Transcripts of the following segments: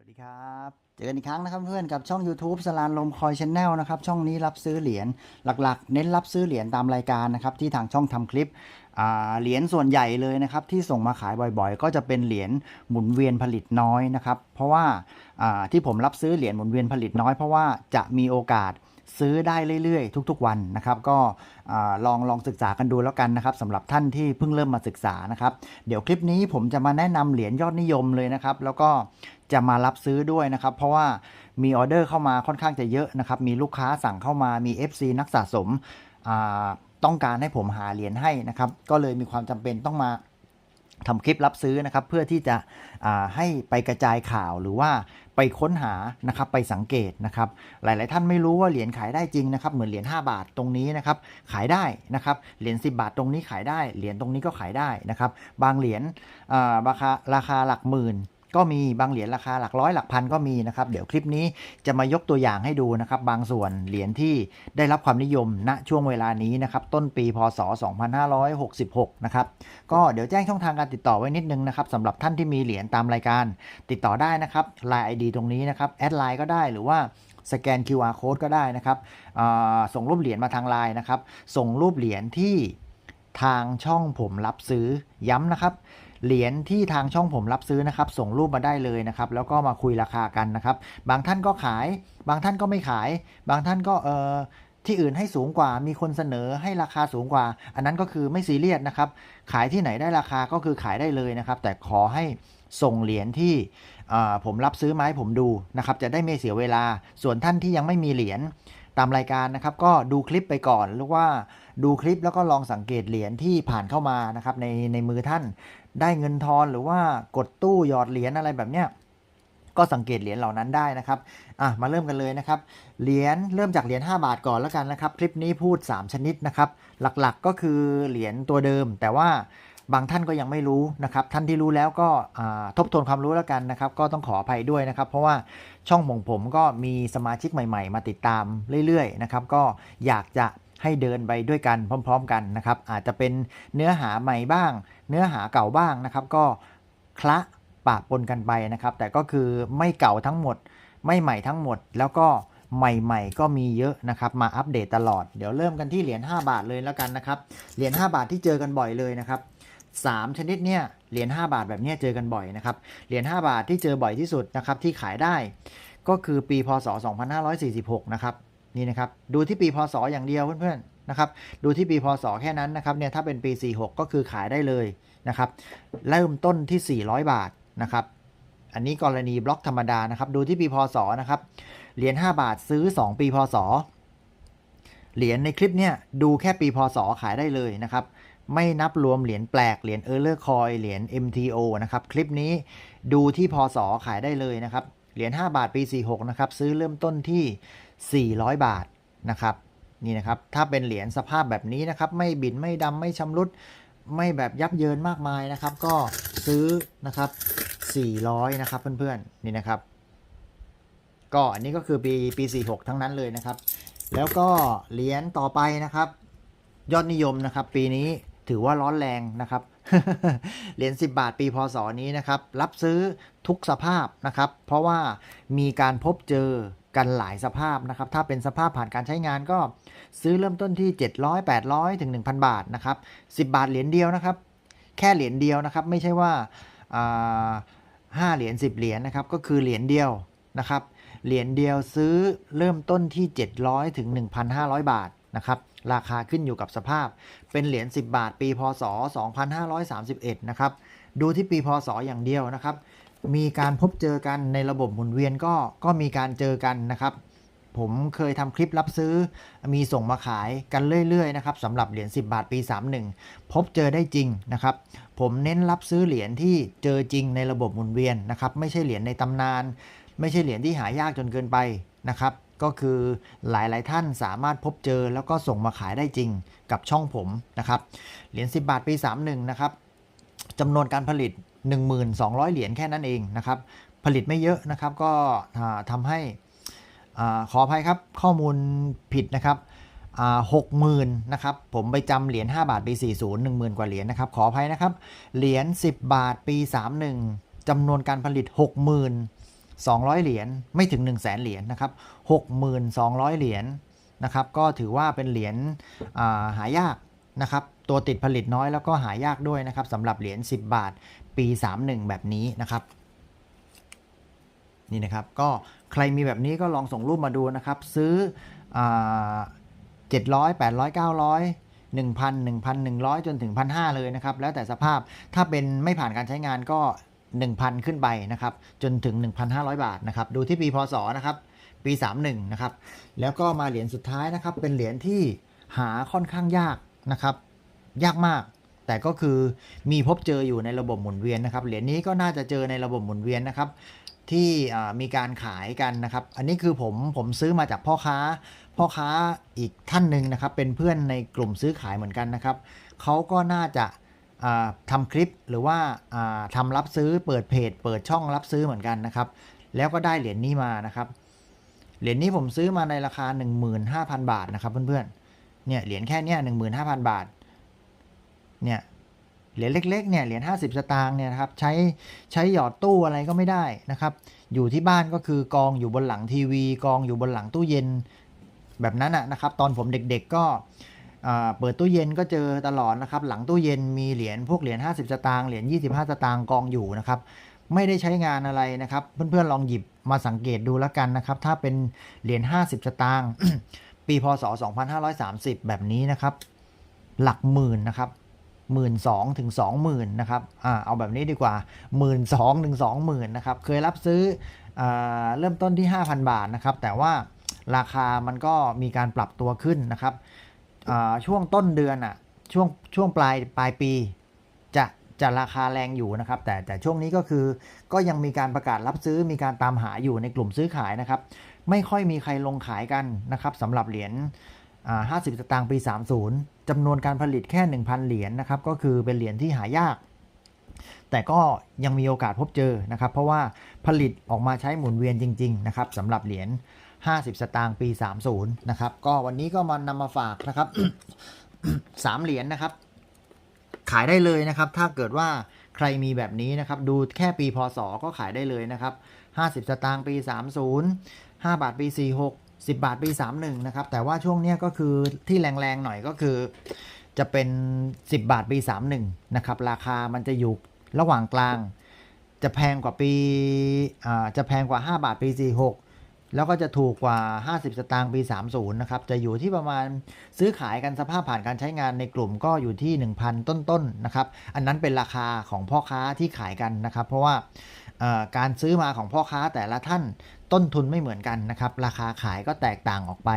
วัสดีครับ เจอกันอีกครั้งนะครับเพื่อนกับช่อง YouTube สลานลมคอยชแนลนะครับ ช่องนี้รับซื้อเหรียญหลักๆ เน้นรับซื้อเหรียญตามรายการนะครับ ที่ทางช่องทำคลิปเหรียญส่วนใหญ่เลยนะครับ ที่ส่งมาขายบ่อยๆ ก็จะเป็นเหรียญหมุนเวียนผลิตน้อยนะครับ เพราะว่าที่ผมรับซื้อเหรียญหมุนเวียนผลิตน้อยเพราะว่าจะมีโอกาส ซื้อได้เรื่อยๆ ทุกๆวันนะครับ ก็ลองลองศึกษากันดูแล้วกันนะครับสำหรับท่านที่เพิ่งเริ่มมาศึกษานะครับเดี๋ยวคลิปนี้ผมจะมาแนะนำเหรียญยอดนิยมเลยนะครับ แล้วก็จะมารับซื้อด้วยนะครับ เพราะว่ามีออเดอร์เข้ามาค่อนข้างจะเยอะนะครับ มีลูกค้าสั่งเข้ามามี FC นักสะสมต้องการให้ผมหาเหรียญให้นะครับ ก็เลยมีความจำเป็นต้องมา ทำคลิปรับซื้อนะครับเพื่อที่จะให้ไปกระจายข่าวหรือว่าไปค้นหานะครับไปสังเกตนะครับ หลาย ๆ ท่านไม่รู้ว่าเหรียญขายได้จริงนะครับเหมือนเหรียญ5บาทตรงนี้นะครับขายได้นะครับเหรียญ10 บาทตรงนี้ขายได้เหรียญตรงนี้ก็ขายได้นะครับ บางเหรียญราคาราคาหลักหมื่น ก็มีบางเหรียญราคาหลักร้อยหลักพันก็มีนะครับ เดี๋ยวคลิปนี้จะมายกตัวอย่างให้ดูนะครับ บางส่วนเหรียญที่ได้รับความนิยมณช่วงเวลานี้นะครับ ต้นปีพศ 2566 นะครับ ก็เดี๋ยวแจ้งช่องทางการติดต่อไว้นิดนึงนะครับสำหรับท่านที่มีเหรียญตามรายการ ติดต่อได้นะครับ Line ID ตรงนี้นะครับแอดไลน์ก็ได้หรือว่าสแกน QR code ก็ได้นะครับส่งรูปเหรียญมาทางไลน์นะครับ ส่งรูปเหรียญที่ ทางช่องผมรับซื้อย้ำนะครับ เหรียญที่ทางช่องผมรับซื้อนะครับ ส่งรูปมาได้เลยนะครับ แล้วก็มาคุยราคากันนะครับ บางท่านก็ขาย บางท่านก็ไม่ขาย บางท่านก็เออที่อื่นให้สูงกว่า มีคนเสนอให้ราคาสูงกว่า อันนั้นก็คือไม่ซีเรียสนะครับ ขายที่ไหนได้ราคาก็คือขายได้เลยนะครับ แต่ขอให้ส่งเหรียญที่ผมรับซื้อมาให้ผมดูนะครับ จะได้ไม่เสียเวลา ส่วนท่านที่ยังไม่มีเหรียญตามรายการนะครับ ก็ดูคลิปไปก่อนหรือว่าดูคลิปแล้วก็ลองสังเกตเหรียญที่ผ่านเข้ามานะครับในในมือท่านได้เงินทอนหรือว่ากดตู้หยอดเหรียญอะไรแบบเนี้ยก็สังเกตเหรียญเหล่านั้นได้นะครับ อะ มาเริ่มกันเลยนะครับ เหรียญเริ่มจากเหรียญ5บาทก่อนแล้วกันนะครับ คลิปนี้พูด 3 ชนิดนะครับ หลักๆก็คือเหรียญตัวเดิม แต่ว่าบางท่านก็ยังไม่รู้นะครับ ท่านที่รู้แล้วก็ทบทวนความรู้แล้วกันนะครับ ก็ต้องขออภัยด้วยนะครับ เพราะว่าช่องของผมก็มีสมาชิกใหม่ ๆ มาติดตามเรื่อยๆนะครับ ก็อยากจะ ให้เดินไปด้วยกันพร้อม ๆ กันนะครับ อาจจะเป็นเนื้อหาใหม่บ้าง เนื้อหาเก่าบ้างนะครับ ก็คละปะปนกันไปนะครับ แต่ก็คือไม่เก่าทั้งหมด ไม่ใหม่ทั้งหมด แล้วก็ใหม่ๆ ก็มีเยอะนะครับ มาอัปเดตตลอด เดี๋ยวเริ่มกันที่เหรียญ5บาทเลยแล้วกันนะครับ เหรียญ5บาทที่เจอกันบ่อยเลยนะครับสามชนิดเนี่ยเหรียญ5บาทแบบนี้เจอกันบ่อยนะครับ เหรียญ5บาทที่เจอบ่อยที่สุดนะครับที่ขายได้ ก็คือปีพศ 2546 นะครับ นี่นะครับ ดูที่ปีพศอย่างเดียวเพื่อนๆนะครับ ดูที่ปีพศแค่นั้นนะครับเนี่ยถ้าเป็นปี 46 ก็คือขายได้เลยนะครับ เริ่มต้นที่ 400 บาทนะครับ อันนี้กรณีบล็อกธรรมดานะครับ ดูที่ปีพศนะครับ เหรียญ5บาทซื้อ 2 ปีพศ เหรียญในคลิปเนี่ยดูแค่ปีพศขายได้เลยนะครับไม่นับรวมเหรียญแปลก เหรียญเออร์เลอร์คอย เหรียญ MTO นะครับ คลิปนี้ดูที่พศขายได้เลยนะครับ เหรียญ5บาทปี 46 นะครับ ซื้อเริ่มต้นที่ 400 บาทนะครับนี่นะครับถ้าเป็นเหรียญสภาพแบบนี้นะครับไม่บินไม่ดำไม่ชำรุดไม่แบบยับเยินมากมายนะครับ ก็ซื้อนะครับ 400 นะครับเพื่อนๆนี่นะครับ ก็อันนี้ก็คือปีปี 46 ทั้งนั้นเลยนะครับ แล้วก็เหรียญต่อไปนะครับ ยอดนิยมนะครับ ปีนี้ถือว่าร้อนแรงนะครับเหรียญ10 บาทปีพศนี้นะครับ รับซื้อทุกสภาพนะครับ เพราะว่ามีการพบเจอ กันหลายสภาพนะครับ ถ้าเป็นสภาพผ่านการใช้งานก็ซื้อเริ่มต้นที่ 700 800 ถึง 1,000 บาทนะครับ 10 บาทเหรียญเดียวนะครับ แค่เหรียญเดียวนะครับ ไม่ใช่ว่าาห้าเหรียญ10 เหรียญนะครับ ก็คือเหรียญเดียวนะครับ เหรียญเดียวซื้อเริ่มต้นที่ 700 ถึง 1,500 บาทนะครับ ราคาขึ้นอยู่กับสภาพ เป็นเหรียญ10 บาท ปีพศ 2531 นะครับ ดูที่ปีพศอย่างเดียวนะครับ มีการพบเจอกันในระบบหมุนเวียนก็ก็มีการเจอกันนะครับ ผมเคยทำคลิปรับซื้อ มีส่งมาขายกันเรื่อยๆนะครับสำหรับเหรียญ10 บาทปี 31 พบเจอได้จริงนะครับ ผมเน้นรับซื้อเหรียญที่เจอจริงในระบบหมุนเวียนนะครับไม่ใช่เหรียญในตำนาน ไม่ใช่เหรียญที่หายากจนเกินไปนะครับก็คือหลายๆท่านสามารถพบเจอแล้วก็ส่งมาขายได้จริงกับช่องผมนะครับ เหรียญ10 บาทปี 31 นะครับจำนวนการผลิต 1,200 เหรียญแค่นั้นเองนะครับ ผลิตไม่เยอะนะครับก็ทำให้ขออภัยครับข้อมูลผิดนะครับหกหมื่นนะครับ ผมไปจำเหรียญ5บาทปี 40 10,000 กว่าเหรียญนะครับ ขออภัยนะครับ เหรียญ10 บาทปี 31จำนวนการผลิต60,000 200 เหรียญไม่ถึง 1 0 0 0 0แสนเหรียญนะครับ6,200 เหรียญนะครับ ก็ถือว่าเป็นเหรียญหายากนะครับ ตัวติดผลิตน้อยแล้วก็หายากด้วยนะครับสำหรับเหรียญ10 บาท ปี 31 แบบนี้นะครับนี่นะครับก็ใครมีแบบนี้ก็ลองส่งรูปมาดูนะครับ ซื้อเจ็ดร้อยแปดร้อยเก้าร้อยหนึ่งพันหนึ่งพันหนึ่งร้อยจนถึงพันห้าเลยนะครับ แล้วแต่สภาพถ้าเป็นไม่ผ่านการใช้งานก็ 1,000 ขึ้นไปนะครับ จนถึง 1,500 บาทนะครับ ดูที่ปีพศนะครับ ปี 31 นะครับ แล้วก็มาเหรียญสุดท้ายนะครับ เป็นเหรียญที่หาค่อนข้างยากนะครับ ยากมาก แต่ก็คือมีพบเจออยู่ในระบบหมุนเวียนนะครับ เหรียญนี้ก็น่าจะเจอในระบบหมุนเวียนนะครับ ที่มีการขายกันนะครับ อันนี้คือผมผมซื้อมาจากพ่อค้า พ่อค้าอีกท่านหนึ่งนะครับ เป็นเพื่อนในกลุ่มซื้อขายเหมือนกันนะครับเขาก็น่าจะาทำคลิปหรือว่าาทำรับซื้อเปิดเพจ เปิดช่องรับซื้อเหมือนกันนะครับ แล้วก็ได้เหรียญนี้มานะครับ เหรียญนี้ผมซื้อมาในราคา 15,000 บาทนะครับเพื่อนๆเนี่ยเหรียญแค่เนี้ย15,000 บาท เนี่ยเหรียญเล็กๆเนี่ยเหรียญ50 สตางค์เนี่ยนะครับใช้ใช้หยอดตู้อะไรก็ไม่ได้นะครับ อยู่ที่บ้านก็คือกองอยู่บนหลังทีวี กองอยู่บนหลังตู้เย็นแบบนั้นนะครับ ตอนผมเด็กๆก็เปิดตู้เย็นก็เจอตลอดนะครับ หลังตู้เย็นมีเหรียญพวกเหรียญ50 สตางค์เหรียญ25 สตางค์กองอยู่นะครับ ไม่ได้ใช้งานอะไรนะครับ เพื่อนๆลองหยิบมาสังเกตดูแล้วกันนะครับ ถ้าเป็นเหรียญ50 สตางค์ปีพศ 2530 แบบนี้นะครับ หลักหมื่นนะครับ หมื่นสองถึงสองหมื่นนะครับอ่าเอาแบบนี้ดีกว่าหมื่นสองถึงสองหมื่นนะครับเคยรับซื้ออเริ่มต้นที่ 5,000 บาทนะครับแต่ว่าราคามันก็มีการปรับตัวขึ้นนะครับช่วงต้นเดือนอะช่วงช่วงปลายปลายปีจะจะราคาแรงอยู่นะครับ แต่แต่ช่วงนี้ก็คือก็ยังมีการประกาศรับซื้อมีการตามหาอยู่ในกลุ่มซื้อขายนะครับ ไม่ค่อยมีใครลงขายกันนะครับสำหรับเหรียญ 50 สตางค์ปี 30จำนวนการผลิตแค่ 1,000 เหรียญนะครับ ก็คือเป็นเหรียญที่หายาก แต่ก็ยังมีโอกาสพบเจอนะครับ เพราะว่าผลิตออกมาใช้หมุนเวียนจริง ๆ นะครับสำหรับเหรียญ 50 สตางค์ปี 30 นะครับ ก็วันนี้ก็มานำมาฝากนะครับ 3 เหรียญนะครับ ขายได้เลยนะครับ ถ้าเกิดว่าใครมีแบบนี้นะครับ ดูแค่ปีพศก็ขายได้เลยนะครับ 50 สตางค์ปี 30 5 บาทปี 46 10 บาทปี 31 นะครับ แต่ว่าช่วงนี้ก็คือที่แรงๆหน่อยก็คือ จะเป็น 10 บาทปี 31 นะครับ ราคามันจะอยู่ระหว่างกลาง จะแพงกว่าปีจะแพงกว่า 5 บาทปี 46 แล้วก็จะถูกกว่า 50 สตางค์ปี 30 นะครับ จะอยู่ที่ประมาณซื้อขายกันสภาพผ่านการใช้งานในกลุ่มก็อยู่ที่ 1,000 ต้นๆนะครับ อันนั้นเป็นราคาของพ่อค้าที่ขายกันนะครับ เพราะว่าการซื้อมาของพ่อค้าแต่ละท่าน ต้นทุนไม่เหมือนกันนะครับ ราคาขายก็แตกต่างออกไป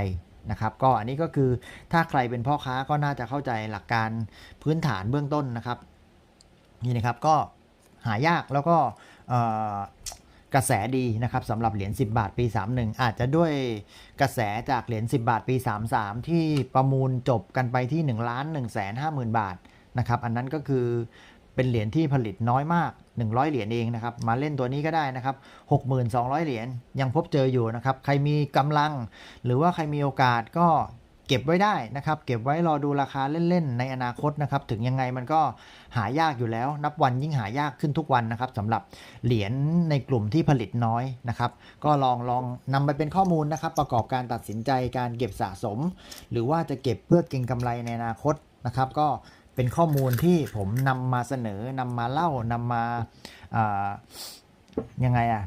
นะครับ ก็อันนี้ก็คือถ้าใครเป็นพ่อค้าก็น่าจะเข้าใจหลักการพื้นฐานเบื้องต้นนะครับ นี่นะครับก็หายากแล้วก็กระแสดีนะครับสำหรับเหรียญ10 บาทปี 31 อาจจะด้วยกระแสจากเหรียญ10 บาทปี 33 ที่ประมูลจบกันไปที่ 1 ล้าน1 5 0 0 0 0 บาทนะครับ อันนั้นก็คือ เป็นเหรียญที่ผลิตน้อยมาก 100 เหรียญเองนะครับ มาเล่นตัวนี้ก็ได้นะครับ 6,200 เหรียญยังพบเจออยู่นะครับ ใครมีกำลัง หรือว่าใครมีโอกาสก็เก็บไว้ได้นะครับ เก็บไว้รอดูราคาเล่นๆ ในอนาคตนะครับ ถึงยังไงมันก็หายากอยู่แล้ว นับวันยิ่งหายากขึ้นทุกวันนะครับสำหรับเหรียญในกลุ่มที่ผลิตน้อยนะครับ ก็ลองลองนำไปเป็นข้อมูลนะครับ ประกอบการตัดสินใจการเก็บสะสม หรือว่าจะเก็บเพื่อเก็งกำไรในอนาคตนะครับ ก็ เป็นข้อมูลที่ผมนำมาเสนอนำมาเล่านำมาายังไงอะ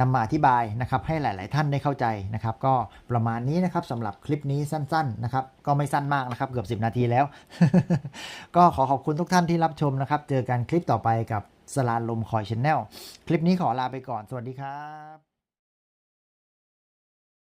นำมาอธิบายนะครับให้หลาย ๆ ท่านได้เข้าใจนะครับ ก็ประมาณนี้นะครับสำหรับคลิปนี้สั้น ๆ นะครับ ก็ไม่สั้นมากนะครับ เกือบ 10 นาทีแล้ว ก็ขอขอบคุณทุกท่านที่รับชมนะครับ เจอกันคลิปต่อไปกับสลานลมคอยชแนลคลิปนี้ขอลาไปก่อน สวัสดีครับ